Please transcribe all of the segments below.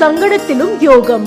சங்கடத்திலும் யோகம்.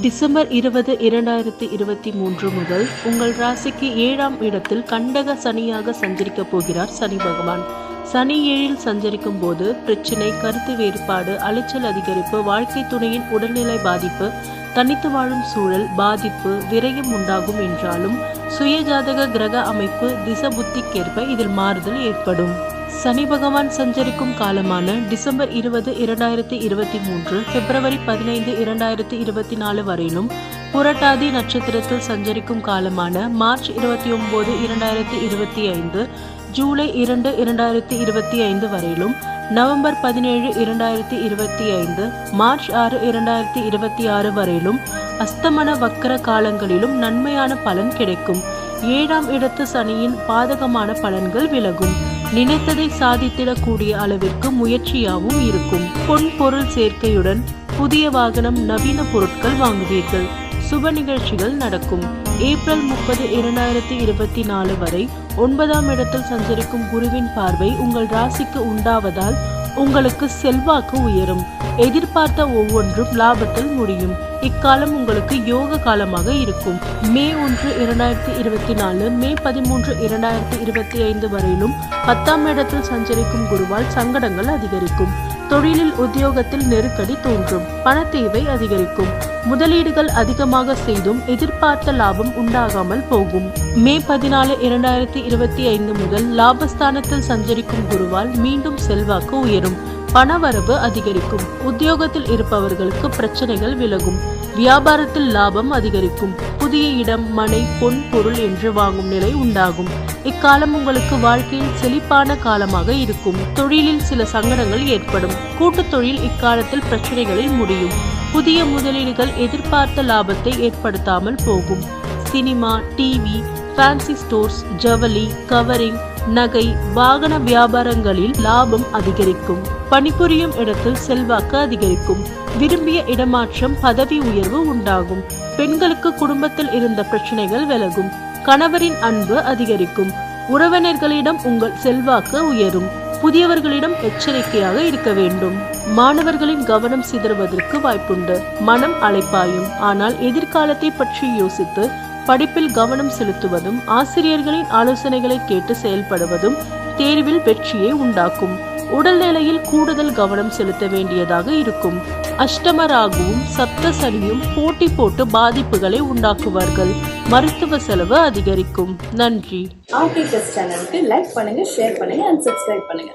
டிசம்பர் இருபது இரண்டாயிரத்தி இருபத்தி மூன்று முதல் உங்கள் ராசிக்கு ஏழாம் இடத்தில் கண்டக சனியாக சஞ்சரிக்க போகிறார் சனி பகவான். சனி ஏழில் சஞ்சரிக்கும் போது பிரச்சனை கருத்து வேறுபாடு அலைச்சல் அதிகரிப்பு வாழ்க்கை துணையின் உடல்நிலை பாதிப்பு தனித்து வாழும் சூழல் பாதிப்பு விரயம் உண்டாகும் என்றாலும் சுயஜாதக கிரக அமைப்பு திச புத்திக்கேற்ப இதில் மாறுதல் ஏற்படும். சனி பகவான் சஞ்சரிக்கும் காலமான டிசம்பர் இருபது இரண்டாயிரத்தி இருபத்தி மூன்று பிப்ரவரி பதினைந்து இரண்டாயிரத்தி இருபத்தி நாலு வரையிலும் புரட்டாதி நட்சத்திரத்தில் சஞ்சரிக்கும் காலமான மார்ச் இருபத்தி ஒன்பது இரண்டாயிரத்தி இருபத்தி ஐந்து ஜூலை இரண்டு இரண்டாயிரத்தி இருபத்தி ஐந்து வரையிலும் நவம்பர் பதினேழு இரண்டாயிரத்தி இருபத்தி ஐந்து மார்ச் ஆறு இரண்டாயிரத்தி இருபத்தி ஆறு வரையிலும் அஸ்தமன வக்கர காலங்களிலும் நன்மையான பலன் கிடைக்கும். ஏழாம் இடத்து சனியின் பாதகமான பலன்கள் விலகும். நினைத்ததை சாதித்திடக்கூடிய அளவிற்கு முயற்சியாகவும் இருக்கும். பொன் பொருள் சேர்க்கையுடன் புதிய வாகனம் நவீன பொருட்கள் வாங்குவீர்கள். சுப நிகழ்ச்சிகள் நடக்கும். ஏப்ரல் முப்பது இரண்டாயிரத்தி இருபத்தி நாலு வரை ஒன்பதாம் இடத்தில் சஞ்சரிக்கும் குருவின் பார்வை உங்கள் ராசிக்கு உண்டாவதால் உங்களுக்கு செல்வாக்கு உயரும். எதிர்பார்த்த ஒவ்வொன்றும் லாபத்தில் முடியும். இக்காலம் உங்களுக்கு யோக காலமாக இருக்கும். மே ஒன்று இரண்டாயிரத்தி இருபத்தி நாலு மே பதிமூன்று இரண்டாயிரத்தி இருபத்தி ஐந்து வரையிலும் பத்தாம் இடத்தில் சஞ்சரிக்கும் குருவால் சங்கடங்கள் அதிகரிக்கும். தொழிலில் உத்தியோகத்தில் நெருக்கடி தோன்றும். பணத்தேவை அதிகரிக்கும். முதலீடுகள் அதிகமாக செய்தும் எதிர்பார்த்த லாபம் உண்டாகாமல் போகும். மே பதினாலு இரண்டாயிரத்தி இருபத்தி ஐந்து முதல் லாபஸ்தானத்தில் சஞ்சரிக்கும் குருவால் மீண்டும் செல்வாக்கு உயரும். பணவரவு அதிகரிக்கும். உத்தியோகத்தில் இருப்பவர்களுக்கு பிரச்சனைகள் விலகும். வியாபாரத்தில் லாபம் அதிகரிக்கும். புதிய இடம் மனை பொன் பொருள் என்று வாங்கும் நிலை உண்டாகும். இக்காலம் உங்களுக்கு வாழ்க்கையில் செழிப்பான காலமாக இருக்கும். தொழிலில் சில சங்கடங்கள் ஏற்படும். கூட்டு தொழில் இக்காலத்தில் பிரச்சனைகளில் முடியும். புதிய முதலீடுகள் எதிர்பார்த்த லாபத்தை ஏற்படுத்தாமல் போகும். சினிமா டிவி ஃபேன்சி ஸ்டோர்ஸ் ஜவுளி கவரிங் நகை வாகன வியாபாரங்களில் லாபம் அதிகரிக்கும். பணிபுரியும் இடத்தில் செல்வாக்கு அதிகரிக்கும். விரும்பிய இடமாற்றம் பதவி உயர்வு உண்டாகும். பெண்களுக்கு குடும்பத்தில் இருந்த பிரச்சனைகள் விலகும். கணவரின் அன்பு அதிகரிக்கும். உறவினர்களிடம் உங்கள் செல்வாக்கு உயரும். புதியவர்களிடம் எச்சரிக்கையாக இருக்க வேண்டும். மாணவர்களின் கவனம் சிதறுவதற்கு வாய்ப்புண்டு. மனம் அழைப்பாயும். ஆனால் எதிர்காலத்தை பற்றி யோசித்து படிப்பில் கவனம் செலுத்துவதும் ஆசிரியர்களின் ஆலோசனைகளை கேட்டு செயல்படுவதும் தேர்வில் வெற்றியை உண்டாக்கும். உடல்நிலையில் கூடுதல் கவனம் செலுத்த வேண்டியதாக இருக்கும். அஷ்டமராகவும் சப்த சனியும் போட்டி போட்டு பாதிப்புகளை உண்டாக்குவார்கள். மருத்துவ செலவு அதிகரிக்கும். நன்றி. ஆர்டிகஸ் சேனலுக்கு லைக் பண்ணுங்க ஷேர் பண்ணுங்க அண்ட் சப்ஸ்கிரைப் பண்ணுங்க.